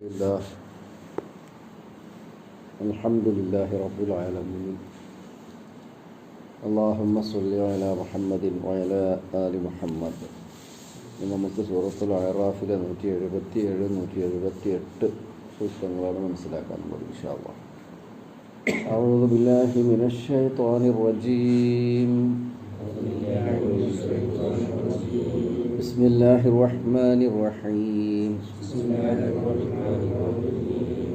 لله الحمد لله رب العالمين اللهم صل على محمد وعلى آل محمد ഇന്ന് നമുക്ക് സൂറത്തുൽ അയറാഫിലെ നൂറ്റി എഴുപത്തി ഏഴ് നൂറ്റി എഴുപത്തി എട്ട് സൂക്തങ്ങളാണ് മനസ്സിലാക്കാൻ പോകുന്നത് ഇൻഷാല്ലാ أعوذ بالله من الشيطان الرجيم بسم الله الرحمن الرحيم.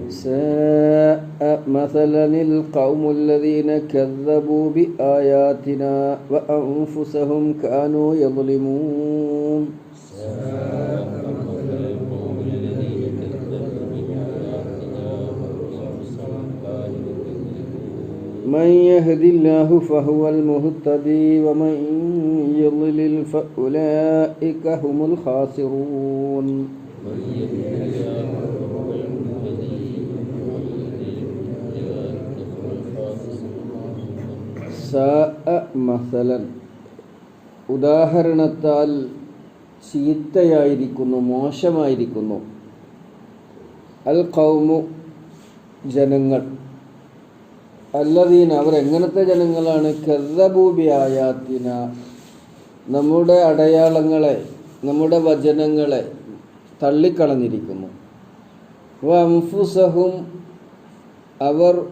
ساء مثلا القوم الذين كذبوا بآياتنا وأنفسهم كانوا يظلمون. من يهد الله فهو المهتدي ومن يضلل فأولئك هم الخاسرون സാഅ മസലൻ ഉദാഹരണത്താൽ ചീത്തയായിരിക്കുന്നു മോശമായിരിക്കുന്നു അൽ കൗമു ജനങ്ങൾ അല്ലദീന അവർ എങ്ങനത്തെ ജനങ്ങളാണ്? കെറബൂബി ആയാത്തിന നമ്മുടെ അടയാളങ്ങളെ നമ്മുടെ വചനങ്ങളെ തള്ളിക്കളഞ്ഞിരിക്കുന്നു. വംഫുസഹും അവർ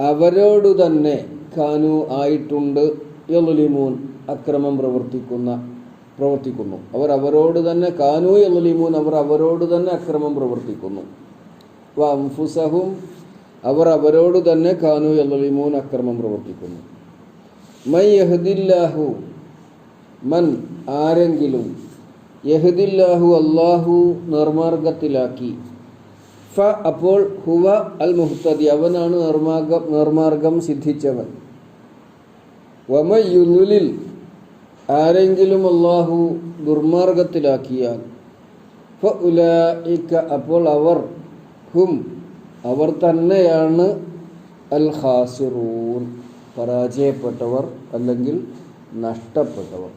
അവരോടു തന്നെ കാനു ആയിട്ടുണ്ട്. യലുലിമൂൻ അക്രമം പ്രവർത്തിക്കുന്ന പ്രവർത്തിക്കുന്നു. അവർ അവരോട് തന്നെ കാനു യലുലിമൂൻ അവർ അവരോട് തന്നെ അക്രമം പ്രവർത്തിക്കുന്നു. വംഫുസഹും അവർ അവരോട് തന്നെ കാനു യലുലിമൂൻ അക്രമം പ്രവർത്തിക്കുന്നു. മൈ യഹദില്ലാഹു മൻ ആരെങ്കിലും യഹദില്ലാഹു അള്ളാഹു നിർമാർഗത്തിലാക്കി ഫ അപ്പോൾ ഹുവ അൽ മുഹ്തദി അവനാണ് നിർമാർഗം നിർമാർഗം സിദ്ധിച്ചവൻ. വമയുലിൽ ആരെങ്കിലും അള്ളാഹു ദുർമാർഗത്തിലാക്കിയാൽ അപ്പോൾ അവർ ഹും അവർ തന്നെയാണ് അൽ ഖാസിറൂൻ പരാജയപ്പെട്ടവർ അല്ലെങ്കിൽ നഷ്ടപ്പെട്ടവർ.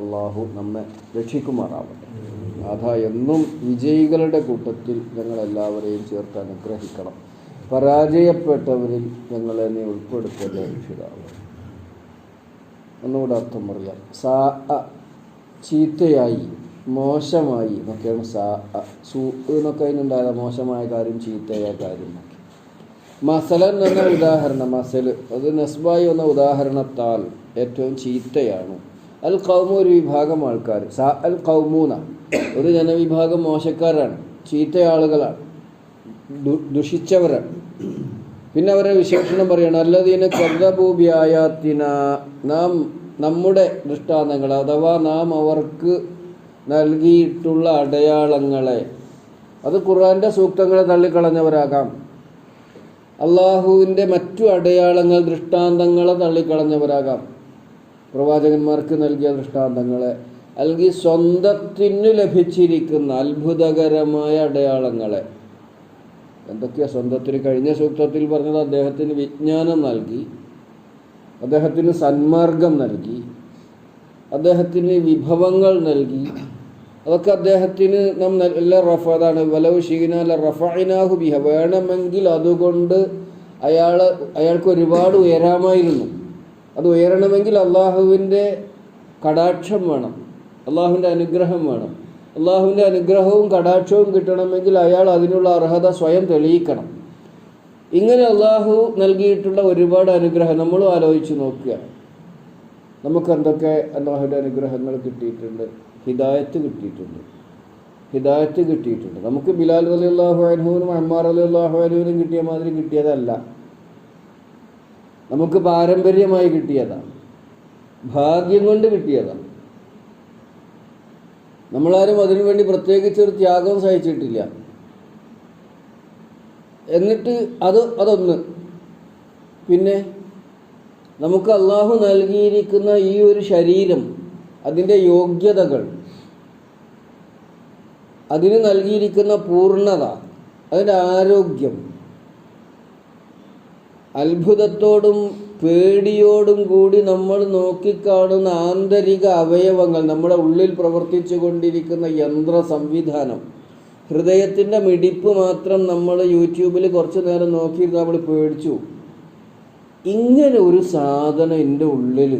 അള്ളാഹു നമ്മെ രക്ഷിക്കുമാറാവട്ടെ. അതാ എന്നും വിജയികളുടെ കൂട്ടത്തിൽ ഞങ്ങളെല്ലാവരെയും ചേർത്ത് അനുഗ്രഹിക്കണം. പരാജയപ്പെട്ടവരിൽ ഞങ്ങളെ നീ ഉൾപ്പെടുത്തേണ്ട രക്ഷിതാവ് ഒന്നുകൂടെ അർത്ഥം പറയാം. സാ ചീത്തയായി. മോശമായി. എന്നൊക്കെയാണ് സാ എന്നൊക്കെ അതിനുണ്ടായത് മോശമായ കാര്യം ചീത്തയായ കാര്യം മസലൻ എന്ന ഉദാഹരണം മസൽ അത് നസ്ബായി എന്ന ഉദാഹരണത്താൽ ഏറ്റവും ചീത്തയാണ്. അൽ കൗമു ഒരു വിഭാഗം ആൾക്കാർ സ അൽ കൗമൂന ഒരു ജനവിഭാഗം മോശക്കാരാണ്. ചീത്ത ആളുകളാണ് ദുഷിച്ചവരാണ്. പിന്നെ അവരെ വിശേഷണം പറയണം അല്ലതീന കർദഭൂബിയായാത്തിന നാം നമ്മുടെ ദൃഷ്ടാന്തങ്ങൾ അഥവാ നാം അവർക്ക് നൽകിയിട്ടുള്ള അടയാളങ്ങളെ. അത് ഖുർആന്റെ സൂക്തങ്ങളെ തള്ളിക്കളഞ്ഞവരാകാം. അള്ളാഹുവിന്റെ മറ്റു അടയാളങ്ങൾ ദൃഷ്ടാന്തങ്ങളെ തള്ളിക്കളഞ്ഞവരാകാം. പ്രവാചകന്മാർക്ക് നൽകിയ ദൃഷ്ടാന്തങ്ങളെ. അല്ലെങ്കിൽ സ്വന്തത്തിന് ലഭിച്ചിരിക്കുന്ന അത്ഭുതകരമായ അടയാളങ്ങളെ. എന്തൊക്കെയാ സ്വന്തത്തിന് കഴിഞ്ഞ സൂക്തത്തിൽ പറഞ്ഞത്? അദ്ദേഹത്തിന് വിജ്ഞാനം നൽകി. അദ്ദേഹത്തിന് സന്മാർഗം നൽകി. അദ്ദേഹത്തിന് വിഭവങ്ങൾ നൽകി. അതൊക്കെ അദ്ദേഹത്തിന് നാം നല്ല റഫ അതാണ് വലവ് ഷീനാല ബിഹ. വേണമെങ്കിൽ അതുകൊണ്ട് അയാൾ അയാൾക്ക് ഒരുപാട് ഉയരാമായിരുന്നു. അത് ഉയരണമെങ്കിൽ അള്ളാഹുവിന്റെ കടാക്ഷം വേണം. അള്ളാഹുവിന്റെ അനുഗ്രഹം വേണം. അള്ളാഹുവിന്റെ അനുഗ്രഹവും കടാക്ഷവും കിട്ടണമെങ്കിൽ അയാൾ അതിനുള്ള അർഹത സ്വയം തെളിയിക്കണം. ഇങ്ങനെ അള്ളാഹു നൽകിയിട്ടുള്ള ഒരുപാട് അനുഗ്രഹം നമ്മളും ആലോചിച്ച് നോക്കുക. നമുക്ക് എന്തൊക്കെ അള്ളാഹുവിന്റെ അനുഗ്രഹങ്ങൾ കിട്ടിയിട്ടുണ്ട്? ഹിദായത്ത് കിട്ടിയിട്ടുണ്ട്. ഹിദായത്ത് കിട്ടിയിട്ടുണ്ട്. നമുക്ക് ബിലാൽ അലി അള്ളാഹു അനുവിനും അമ്മാർ അലി അള്ളാഹു അനുവിനും കിട്ടിയ മാതിരി കിട്ടിയതല്ല. നമുക്ക് പാരമ്പര്യമായി കിട്ടിയതാണ്. ഭാഗ്യം കൊണ്ട് കിട്ടിയതാണ്. നമ്മളാരും അതിനുവേണ്ടി പ്രത്യേകിച്ച് ഒരു ത്യാഗം സഹിച്ചിട്ടില്ല. എന്നിട്ട് അത് അതൊന്ന്. പിന്നെ നമുക്ക് അള്ളാഹു നൽകിയിരിക്കുന്ന ഈ ഒരു ശരീരം അതിന്റെ യോഗ്യതകൾ അതിന് നൽകിയിരിക്കുന്ന പൂർണത അതിന്റെ ആരോഗ്യം അത്ഭുതത്തോടും പേടിയോടും കൂടി നമ്മൾ നോക്കിക്കാണുന്ന ആന്തരിക അവയവങ്ങൾ നമ്മുടെ ഉള്ളിൽ പ്രവർത്തിച്ചു കൊണ്ടിരിക്കുന്ന യന്ത്ര സംവിധാനം ഹൃദയത്തിന്റെ മിടിപ്പ് മാത്രം നമ്മൾ യൂട്യൂബിൽ കുറച്ച് നേരം നോക്കിയിരുന്ന് നമ്മൾ പേടിച്ചു. ഇങ്ങനെ ഒരു സാധനം എന്റെ ഉള്ളിൽ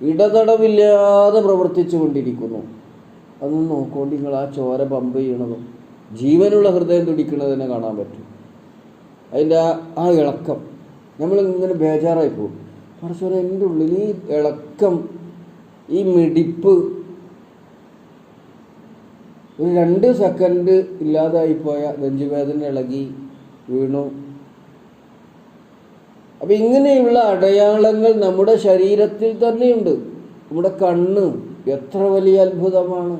ഇടതടവില്ലാതെ പ്രവർത്തിച്ചു കൊണ്ടിരിക്കുന്നു അതൊന്ന് നോക്കുകൊണ്ട് നിങ്ങൾ ആ ചോര പമ്പ് ചെയ്യണതും ജീവനുള്ള ഹൃദയം തുടിക്കണതിനെ കാണാൻ പറ്റും. അതിന്റെ ആ ആ ഇളക്കം. നമ്മൾ ഇങ്ങനെ ബേജാറായി പോകും. പറച്ചോര എന്റെ ഉള്ളിൽ ഈ ഇളക്കം ഈ മിടിപ്പ് ഒരു രണ്ട് സെക്കൻഡ് ഇല്ലാതായിപ്പോയ നെഞ്ചുവേദന ഇളകി വീണു. അപ്പം ഇങ്ങനെയുള്ള അടയാളങ്ങൾ നമ്മുടെ ശരീരത്തിൽ തന്നെയുണ്ട്. നമ്മുടെ കണ്ണ് എത്ര വലിയ അത്ഭുതമാണ്.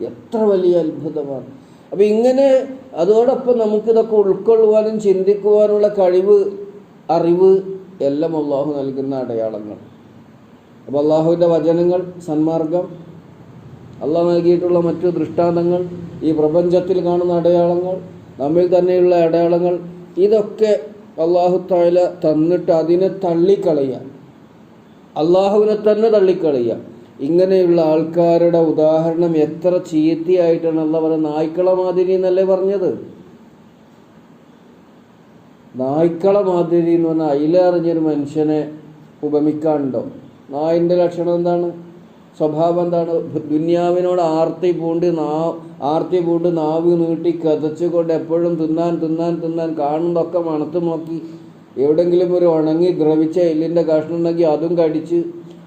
എത്ര വലിയ അത്ഭുതമാണ്. അപ്പം ഇങ്ങനെ അതോടൊപ്പം നമുക്കിതൊക്കെ ഉൾക്കൊള്ളുവാനും ചിന്തിക്കുവാനുള്ള കഴിവ് അറിവ് എല്ലാം അള്ളാഹു നൽകുന്ന അടയാളങ്ങൾ. അപ്പോൾ അള്ളാഹുവിന്റെ വചനങ്ങൾ സന്മാർഗം അള്ളാഹ് നൽകിയിട്ടുള്ള മറ്റു ദൃഷ്ടാന്തങ്ങൾ ഈ പ്രപഞ്ചത്തിൽ കാണുന്ന അടയാളങ്ങൾ നമ്മിൽ തന്നെയുള്ള അടയാളങ്ങൾ ഇതൊക്കെ അള്ളാഹു തായ തന്നിട്ട് അതിനെ തള്ളിക്കളയുക. അള്ളാഹുവിനെ തന്നെ തള്ളിക്കളയുക. ഇങ്ങനെയുള്ള ആൾക്കാരുടെ ഉദാഹരണം എത്ര ചീത്തയായിട്ടാണ് അല്ല പറയുന്നത് നായ്ക്കള മാതിരി എന്നല്ലേ പറഞ്ഞത്? നായ്ക്കള മാതിരി എന്ന് പറഞ്ഞാൽ അയിലറിഞ്ഞൊരു മനുഷ്യനെ ഉപമിക്കാണ്ടോ നായിന്റെ ലക്ഷണം എന്താണ്? സ്വഭാവം എന്താണ്? ദുന്യാവിനോട് ആർത്തി പൂണ്ട് നാ ആർത്തി പൂണ്ട് നാവ് നീട്ടി കതച്ചുകൊണ്ട് എപ്പോഴും തിന്നാൻ തിന്നാൻ തിന്നാൻ കാണുന്നതൊക്കെ മണത്ത് നോക്കി. എവിടെങ്കിലും ഒരു ഉണങ്ങി ദ്രവിച്ച എല്ലിന്റെ കഷ്ണം ഉണ്ടെങ്കിൽ അതും കടിച്ച്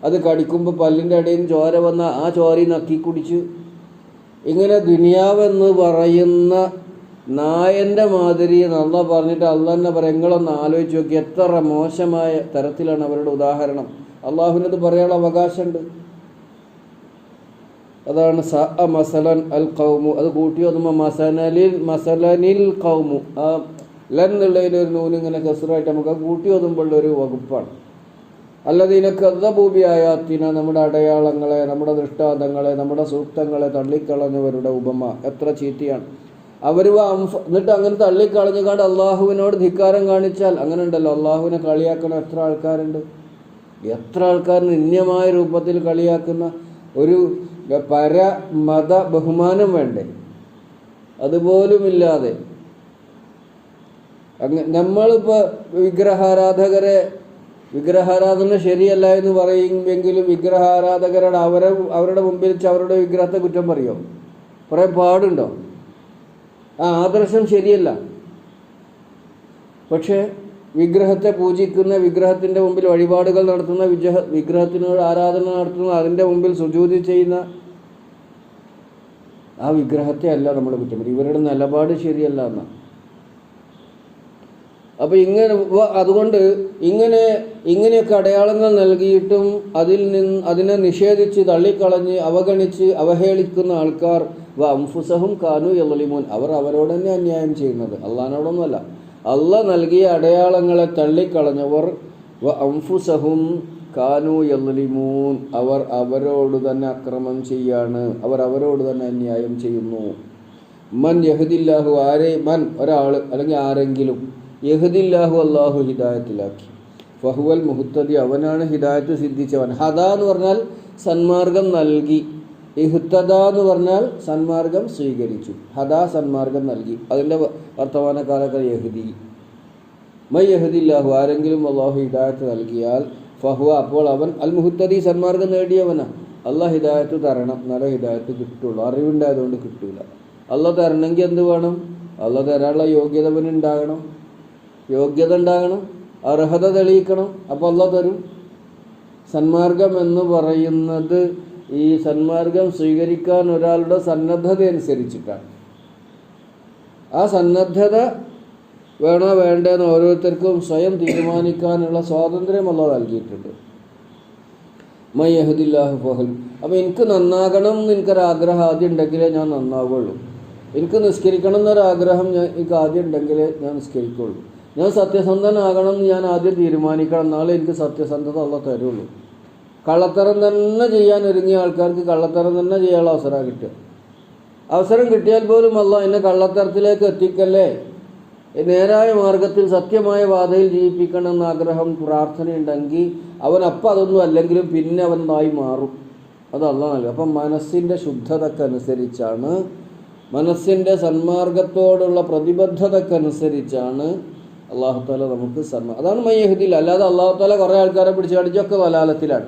അത് കടിക്കുമ്പോൾ പല്ലിന്റെ അടിയിൽ നിന്ന് ചോര വന്ന ആ ചോരയിൽ നക്കി കുടിച്ച്. ഇങ്ങനെ ദുനിയാവെന്ന് പറയുന്ന നായന്റെ മാതിരി നന്ന പറഞ്ഞിട്ട് അല്ല തന്നെ പറയും നിങ്ങളൊന്ന് ആലോചിച്ച് നോക്കി എത്ര മോശമായ തരത്തിലാണ് അവരുടെ ഉദാഹരണം. അള്ളാഹുവിനത് പറയാനുള്ള അവകാശമുണ്ട്. അതാണ് സ അ മസലൻ അൽ കൗമു അത് കൂട്ടി വന്നുമ്പോൾ മസനലിൽ മസലനിൽ കൗമു ആ ലൻ എന്നുള്ളതിലൊരു നൂനിങ്ങനെ കസറായിട്ട് നമുക്ക് കൂട്ടി വന്നുമ്പോഴുള്ള ഒരു വകുപ്പാണ്. അല്ലതീന കഥഭൂപിയായാത്തിന നമ്മുടെ അടയാളങ്ങളെ നമ്മുടെ ദൃഷ്ടാന്തങ്ങളെ നമ്മുടെ സൂക്തങ്ങളെ തള്ളിക്കളഞ്ഞവരുടെ ഉപമ. എത്ര ചീത്തയാണ്. അവർ എന്നിട്ട് അങ്ങനെ തള്ളിക്കളഞ്ഞുകൊണ്ട് അള്ളാഹുവിനോട് ധിക്കാരം കാണിച്ചാൽ അങ്ങനെ ഉണ്ടല്ലോ അള്ളാഹുവിനെ കളിയാക്കണ എത്ര ആൾക്കാരുണ്ട്? എത്ര ആൾക്കാർ നിന്യമായ രൂപത്തിൽ കളിയാക്കുന്ന ഒരു പര മത ബഹുമാനം വേണ്ടേ? അതുപോലുമില്ലാതെ. അങ്ങ് നമ്മളിപ്പോൾ വിഗ്രഹാരാധകരെ വിഗ്രഹാരാധന ശരിയല്ല എന്ന് പറയുമെങ്കിലും വിഗ്രഹാരാധകരുടെ അവരെ അവരുടെ മുമ്പിൽ വെച്ച് അവരുടെ വിഗ്രഹത്തെ കുറ്റം പറയോ? കുറേ പാടുണ്ടോ? ആ ആദർശം ശരിയല്ല. പക്ഷേ വിഗ്രഹത്തെ പൂജിക്കുന്ന വിഗ്രഹത്തിന്റെ മുമ്പിൽ വഴിപാടുകൾ നടത്തുന്ന വിഗ്രഹ വിഗ്രഹത്തിനോട് ആരാധന നടത്തുന്ന അതിന്റെ മുമ്പിൽ സുജൂതി ചെയ്യുന്ന ആ വിഗ്രഹത്തെ അല്ല നമ്മൾ കുറ്റം ഇവരുടെ നിലപാട് ശരിയല്ല എന്നാണ് അപ്പോൾ ഇങ്ങനെ അതുകൊണ്ട് ഇങ്ങനെ ഇങ്ങനെയൊക്കെ അടയാളങ്ങൾ നൽകിയിട്ടും അതിൽ നിന്ന് അതിനെ നിഷേധിച്ച് തള്ളിക്കളഞ്ഞ് അവഗണിച്ച് അവഹേളിക്കുന്ന ആൾക്കാർ വ അംഫുസഹും കാനു എളിമോൻ അവർ അവരോട് തന്നെ അന്യായം ചെയ്യുന്നത്. അള്ളഹാനോടൊന്നുമല്ല. അല്ല നൽകിയ അടയാളങ്ങളെ തള്ളിക്കളഞ്ഞവർ വ അംഫുസഹും കാനു യലിമൂൻ അവർ അവരോട് തന്നെ അക്രമം ചെയ്യാണ്. അവർ അവരോട് തന്നെ അന്യായം ചെയ്യുന്നു. മൻ യഹദില്ലാഹു ആരെ മൻ ഒരാൾ അല്ലെങ്കിൽ ആരെങ്കിലും യഹദില്ലാഹു അള്ളാഹു ഹിദായത്തിലാക്കി. ഫഹുവൽ മുഹത്തദി അവനാണ് ഹിദായത്ത് സിദ്ധിച്ചവൻ. ഹദ എന്ന് പറഞ്ഞാൽ സന്മാർഗം നൽകി. ഇഹ്തദ എന്ന് പറഞ്ഞാൽ സന്മാർഗം സ്വീകരിച്ചു. ഹദ സന്മാർഗം നൽകി. അതിന്റെ വർത്തമാനകാലത്ത് യഹുദി. മൈ യഹദില്ലാഹു ആരെങ്കിലും അള്ളാഹു ഹിദായത്ത് നൽകിയാൽ ഫഹുവ അപ്പോൾ അവൻ അൽ മുഹത്തദി സന്മാർഗം നേടിയവനാ. അള്ളാഹ് ഹിദായത്ത് തരണം നല്ല ഹിദായത്ത് കിട്ടുള്ളൂ. അറിവുണ്ടായതുകൊണ്ട് കിട്ടൂല. അള്ള തരണമെങ്കിൽ എന്ത് വേണം? അള്ള തരാനുള്ള യോഗ്യത അവനുണ്ടാകണം യോഗ്യത ഉണ്ടാകണം. അർഹത തെളിയിക്കണം. അപ്പോൾ അള്ള തരും. സന്മാർഗം എന്ന് പറയുന്നത് ഈ സന്മാർഗം സ്വീകരിക്കാൻ ഒരാളുടെ സന്നദ്ധത അനുസരിച്ചിട്ടാണ്. ആ സന്നദ്ധത വേണോ വേണ്ടെന്ന് ഓരോരുത്തർക്കും സ്വയം തീരുമാനിക്കാനുള്ള സ്വാതന്ത്ര്യം അല്ല നൽകിയിട്ടുണ്ട്. മൈ യഹദില്ലാഹു ഫഹൽ. അപ്പോൾ എനിക്ക് നന്നാകണം എന്ന് എനിക്കൊരാഗ്രഹം ആദ്യം ഉണ്ടെങ്കിലേ ഞാൻ നന്നാവുള്ളൂ. എനിക്ക് നിസ്കരിക്കണം എന്നൊരാഗ്രഹം ഞാൻ എനിക്ക് ആദ്യം ഉണ്ടെങ്കിലേ ഞാൻ നിസ്കരിക്കുള്ളൂ. ഞാൻ സത്യസന്ധനാകണം എന്ന് ഞാൻ ആദ്യം തീരുമാനിക്കണം. എന്നാലേ എനിക്ക് സത്യസന്ധത ഉള്ള തരുള്ളൂ. കള്ളത്തരം തന്നെ ചെയ്യാൻ ഒരുങ്ങിയ ആൾക്കാർക്ക് കള്ളത്തരം തന്നെ ചെയ്യാനുള്ള അവസരം കിട്ടുക. അവസരം കിട്ടിയാൽ പോലും അല്ല എന്നെ കള്ളത്തരത്തിലേക്ക് എത്തിക്കല്ലേ? നേരായ മാർഗത്തിൽ സത്യമായ പാതയിൽ ജീവിപ്പിക്കണം എന്ന ആഗ്രഹം പ്രാർത്ഥനയുണ്ടെങ്കിൽ അവൻ അപ്പം അതൊന്നും അല്ലെങ്കിലും പിന്നെ അവൻ നായി മാറും. അതല്ല നൽകും. അപ്പം മനസ്സിന്റെ ശുദ്ധതക്കനുസരിച്ചാണ് മനസ്സിന്റെ സന്മാർഗത്തോടുള്ള പ്രതിബദ്ധതക്കനുസരിച്ചാണ് അള്ളാഹു താല നമുക്ക് സന്മാ അതാണ് മയ്യഹദിൽ അല്ലാതെ അള്ളാഹു താല കുറേ ആൾക്കാരെ പിടിച്ചു കാണിച്ചൊക്കെ വലാലത്തിലാണ്.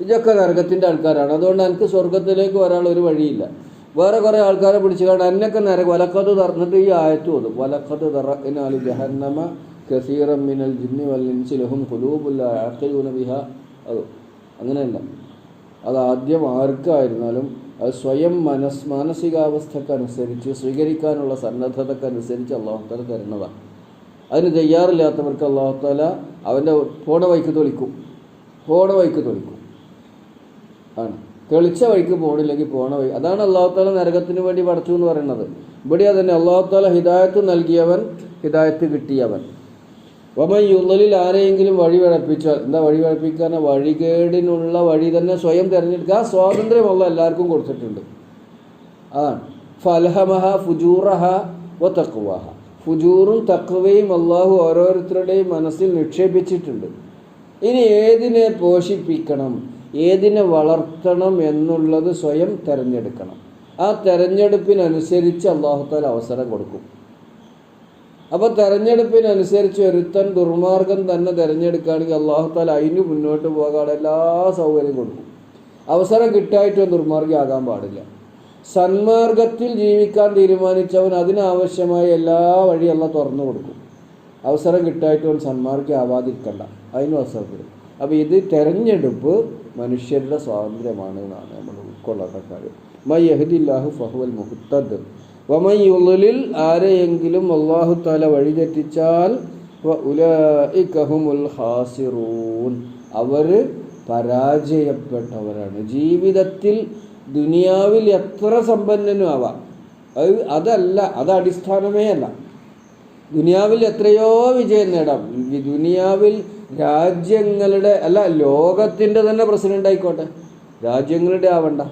ഇതൊക്കെ നരകത്തിന്റെ ആൾക്കാരാണ്. അതുകൊണ്ട് എനിക്ക് സ്വർഗത്തിലേക്ക് വരാനുള്ള ഒരു വഴിയില്ല. വേറെ കുറേ ആൾക്കാരെ പിടിച്ച് കാണാൻ എന്നൊക്കെ നരക. വലക്കത്ത് തറന്നിട്ട് ഈ ആയത്ത് തോന്നും വലക്കത്ത് തറക്കിനാൽ ജഹന്നമ കസീറം മിനൽ ജിന്നി വല്ലിൻസിലഹും കുലൂബുല്ല ആക്കയൂന ബിഹ. അത് അങ്ങനെയല്ല. അത് ആദ്യം ആർക്കായിരുന്നാലും അത് സ്വയം മനസ് മാനസികാവസ്ഥക്കനുസരിച്ച് സ്വീകരിക്കാനുള്ള സന്നദ്ധതക്കനുസരിച്ച് അള്ളാഹുത്താല തരുന്നതാണ്. അതിന് തയ്യാറില്ലാത്തവർക്ക് അള്ളാഹുത്താല അവന്റെ പോണ വൈക്ക് തൊളിക്കും പോണ വൈക്ക് തൊളിക്കും ആണ്. തെളിച്ച വഴിക്ക് പോകണില്ലെങ്കിൽ പോണ വഴി. അതാണ് അള്ളാഹുത്താല നരകത്തിന് വേണ്ടി പടച്ചു എന്ന് പറയുന്നത്. ഇവിടെ അതന്നെ അള്ളാഹുത്താല ഹിദായത്ത് നൽകിയവൻ ഹിദായത്ത് കിട്ടിയവൻ. വമൻ യുള്ളലിൽ ആരെയെങ്കിലും വഴി വഴപ്പിച്ചാൽ എന്താ വഴി വഴപ്പിക്കാൻ വഴികേടിനുള്ള വഴി തന്നെ സ്വയം തിരഞ്ഞെടുക്കുക. ആ സ്വാതന്ത്ര്യം അള്ള എല്ലാവർക്കും കൊടുത്തിട്ടുണ്ട്. അതാണ്. ഫലഹമഹ ഫുജൂറഹ വ തക്കുവാഹ ഫുജൂറും തക്കുവയും അള്ളാഹു ഓരോരുത്തരുടെയും മനസ്സിൽ നിക്ഷേപിച്ചിട്ടുണ്ട്. ഇനി ഏതിനെ പോഷിപ്പിക്കണം? ഏതിനെ വളർത്തണം എന്നുള്ളത് സ്വയം തിരഞ്ഞെടുക്കണം. ആ തെരഞ്ഞെടുപ്പിനനുസരിച്ച് അള്ളാഹുത്താൽ അവസരം കൊടുക്കും. അപ്പോൾ തെരഞ്ഞെടുപ്പിനനുസരിച്ച് ഒരുത്തൻ ദുർമാർഗം തന്നെ തിരഞ്ഞെടുക്കുകയാണെങ്കിൽ അള്ളാഹുത്താൽ അതിന് മുന്നോട്ട് പോകാതെ എല്ലാ സൗകര്യം കൊടുക്കും. അവസരം കിട്ടായിട്ട് ദുർമാർഗമാകാൻ പാടില്ല. സന്മാർഗത്തിൽ ജീവിക്കാൻ തീരുമാനിച്ചവൻ അതിനാവശ്യമായ എല്ലാ വഴി അല്ല തുറന്നു കൊടുക്കും. അവസരം കിട്ടായിട്ട് സന്മാർഗം ആവാതിരിക്കണ്ട അതിനും അവസരം തരും അപ്പോൾ ഇത് തെരഞ്ഞെടുപ്പ് മനുഷ്യരുടെ സ്വാതന്ത്ര്യമാണ് എന്നാണ് നമ്മൾ ഉൾക്കൊള്ളേണ്ട കാര്യം. മൈ യഹദില്ലാഹു ഫഹുവൽ മുഹത്തദ് വമയുള്ളിൽ ആരെയെങ്കിലും അള്ളാഹു താല വഴിതെറ്റിച്ചാൽ ഹാസിറൂൻ. അവർ പരാജയപ്പെട്ടവരാണ്. ജീവിതത്തിൽ ദുനിയാവിൽ എത്ര സമ്പന്നനും ആവാം അത് അതല്ല അത് അടിസ്ഥാനമേ അല്ല. ദുനിയാവിൽ എത്രയോ വിജയം നേടാം. ദുനിയാവിൽ രാജ്യങ്ങളുടെ അല്ല ലോകത്തിന്റെ തന്നെ പ്രസിഡന്റ് ആയിക്കോട്ടെ. രാജ്യങ്ങളുടെ ആവണ്ട.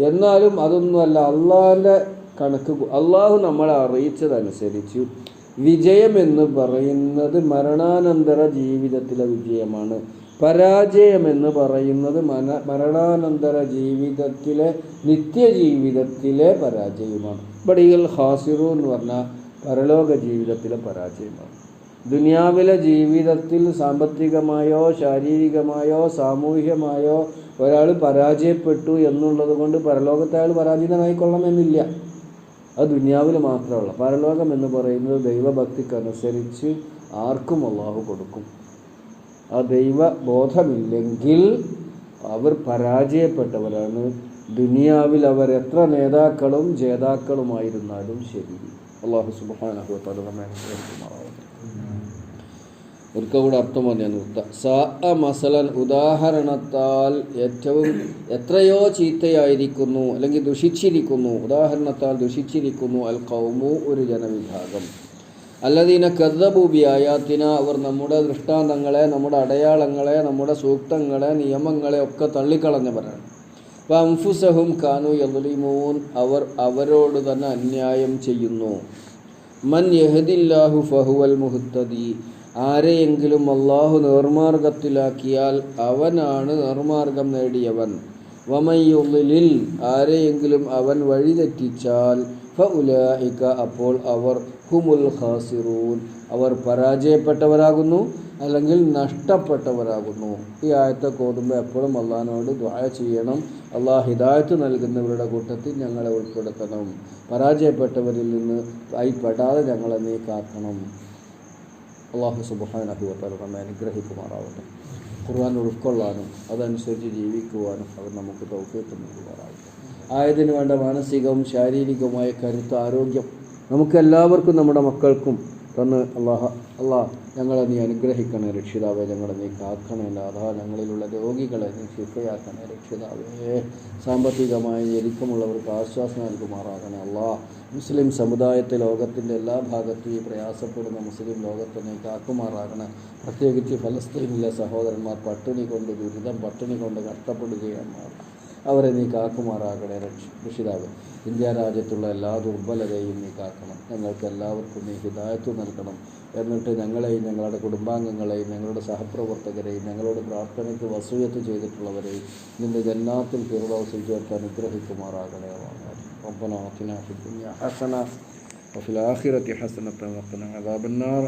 എന്നാലും അതൊന്നുമല്ല അള്ളാഹിന്റെ കണക്ക് അള്ളാഹു നമ്മളെ അറിയിച്ചതനുസരിച്ച് വിജയം എന്ന് പറയുന്നത് മരണാനന്തര ജീവിതത്തിലെ വിജയമാണ്. പരാജയം എന്ന് പറയുന്നത് മന മരണാനന്തര ജീവിതത്തിലെ നിത്യജീവിതത്തിലെ പരാജയമാണ്. ബടികൾ ഹാസിറു എന്ന് പറഞ്ഞാൽ പരലോക ജീവിതത്തിലെ പരാജയമാണ്. ദുനിയാവിലെ ജീവിതത്തിൽ സാമ്പത്തികമായോ ശാരീരികമായോ സാമൂഹികമായോ ഒരാൾ പരാജയപ്പെട്ടു എന്നുള്ളത് കൊണ്ട് പരലോകത്തെ അയാൾ പരാജിതനായിക്കൊള്ളണമെന്നില്ല. അത് ദുനിയാവിൽ മാത്രമല്ല. പരലോകം എന്ന് പറയുന്നത് ദൈവഭക്തിക്കനുസരിച്ച് ആർക്കും അള്ളാഹു കൊടുക്കും. ആ ദൈവ ബോധമില്ലെങ്കിൽ അവർ പരാജയപ്പെട്ടവരാണ്. ദുനിയാവിൽ അവർ എത്ര നേതാക്കളും ജേതാക്കളുമായിരുന്നാലും ശരി. അള്ളാഹു സുബാനഹു അനുഗ്രഹിക്കുമാറാവട്ടെ ഒരിക്കൽ കൂടെ അർത്ഥം പറഞ്ഞാൽ ഉത്ത സ അ മസലൻ ഉദാഹരണത്താൽ ഏറ്റവും എത്രയോ ചീത്തയായിരിക്കുന്നു അല്ലെങ്കിൽ ദുഷിച്ചിരിക്കുന്നു. ഉദാഹരണത്താൽ ദുഷിച്ചിരിക്കുന്നു അൽ കൗമു ഒരു ജനവിഭാഗം. അല്ലദീന കദ്ദബൂബി ആയാത്തിന അവർ നമ്മുടെ ദൃഷ്ടാന്തങ്ങളെ നമ്മുടെ അടയാളങ്ങളെ നമ്മുടെ സൂക്തങ്ങളെ നിയമങ്ങളെ ഒക്കെ തള്ളിക്കളഞ്ഞവരാണ്. അപ്പം അംഫുസഹും കാനു യദുലിമൂൻ അവർ അവരോട് തന്നെ അന്യായം ചെയ്യുന്നു. മൻ യഹദില്ലാഹു ഫഹുവൽ മുഹത്തദി ആരെയെങ്കിലും അള്ളാഹു നേർമാർഗത്തിലാക്കിയാൽ അവനാണ് നേർമാർഗം നേടിയവൻ. വമയുള്ളിൽ ആരെയെങ്കിലും അവൻ വഴിതെറ്റിച്ചാൽ ഫഉലായിക്ക അപ്പോൾ അവർ ഹുമുൽ ഖാസിറൂൻ. അവർ പരാജയപ്പെട്ടവരാകുന്നു അല്ലെങ്കിൽ നഷ്ടപ്പെട്ടവരാകുന്നു. ഈ ആയത്തെ കോതുമ്പോൾ എപ്പോഴും അള്ളഹാനോട് ദ്വായ ചെയ്യണം. അള്ളാഹ് ഹിദായത്ത് നൽകുന്നവരുടെ കൂട്ടത്തിൽ ഞങ്ങളെ ഉൾപ്പെടുത്തണം. പരാജയപ്പെട്ടവരിൽ നിന്ന് ആയിപ്പെടാതെ പെടാതെ ഞങ്ങളെ നീ കാക്കണം അള്ളാഹു സുബാനഹുവത്താൽ നമ്മെ അനുഗ്രഹിക്കുമാറാവട്ടെ. ഖുർആൻ ഉൾക്കൊള്ളാനും അതനുസരിച്ച് ജീവിക്കുവാനും അവർ നമുക്ക് തൗഫീത്ത് നൽകുമാറാവട്ടെ. ആയതിനു വേണ്ട മാനസികവും ശാരീരികവുമായ കരുത്ത് ആരോഗ്യം നമുക്ക് എല്ലാവർക്കും നമ്മുടെ മക്കൾക്കും തന്ന് അള്ളാഹ അള്ളാഹ് ഞങ്ങളെ നീ അനുഗ്രഹിക്കണേ രക്ഷിതാവേ ഞങ്ങളെ നീ കാക്കണേ അതാ ഞങ്ങളിലുള്ള രോഗികളെ നീ ശിഫയാക്കണേ രക്ഷിതാവേ. സാമ്പത്തികമായി ഞെരുക്കമുള്ളവർക്ക് ആശ്വാസം നൽകുമാറാകണേ അള്ളാഹ് മുസ്ലിം സമുദായത്തെ ലോകത്തിന്റെ എല്ലാ ഭാഗത്തും ഈ പ്രയാസപ്പെടുന്ന മുസ്ലിം ലോകത്തെ നീ കാക്കുമാറാകണേ. പ്രത്യേകിച്ച് ഫലസ്തീനിലെ സഹോദരന്മാർ പട്ടിണി കൊണ്ട് ദുരിതം പട്ടിണി കൊണ്ട് കഷ്ടപ്പെടുകയാണ് അവരെ നീ കാക്കുമാറാകണേ രക്ഷ രക്ഷിതാവ്. ഇന്ത്യ രാജ്യത്തുള്ള എല്ലാ ദുർബലതയും നീ കാക്കണം. ഞങ്ങൾക്ക് എല്ലാവർക്കും നീ ഹിതായത്വം നൽകണം. എന്നിട്ട് ഞങ്ങളെയും ഞങ്ങളുടെ കുടുംബാംഗങ്ങളെയും ഞങ്ങളുടെ സഹപ്രവർത്തകരെയും ഞങ്ങളോട് പ്രാർത്ഥനയ്ക്ക് വസൂയത്ത് ചെയ്തിട്ടുള്ളവരെയും നിന്റെ ജന്നാത്തിൽ ഫിറോസിൽ ചേർത്ത് അനുഗ്രഹിക്കുമാറാകണേ വാങ്ങാൻ ربنا آتنا في الدنيا حسنة وفي الآخرة حسنة وقنا عذاب النار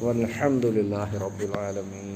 والحمد لله رب العالمين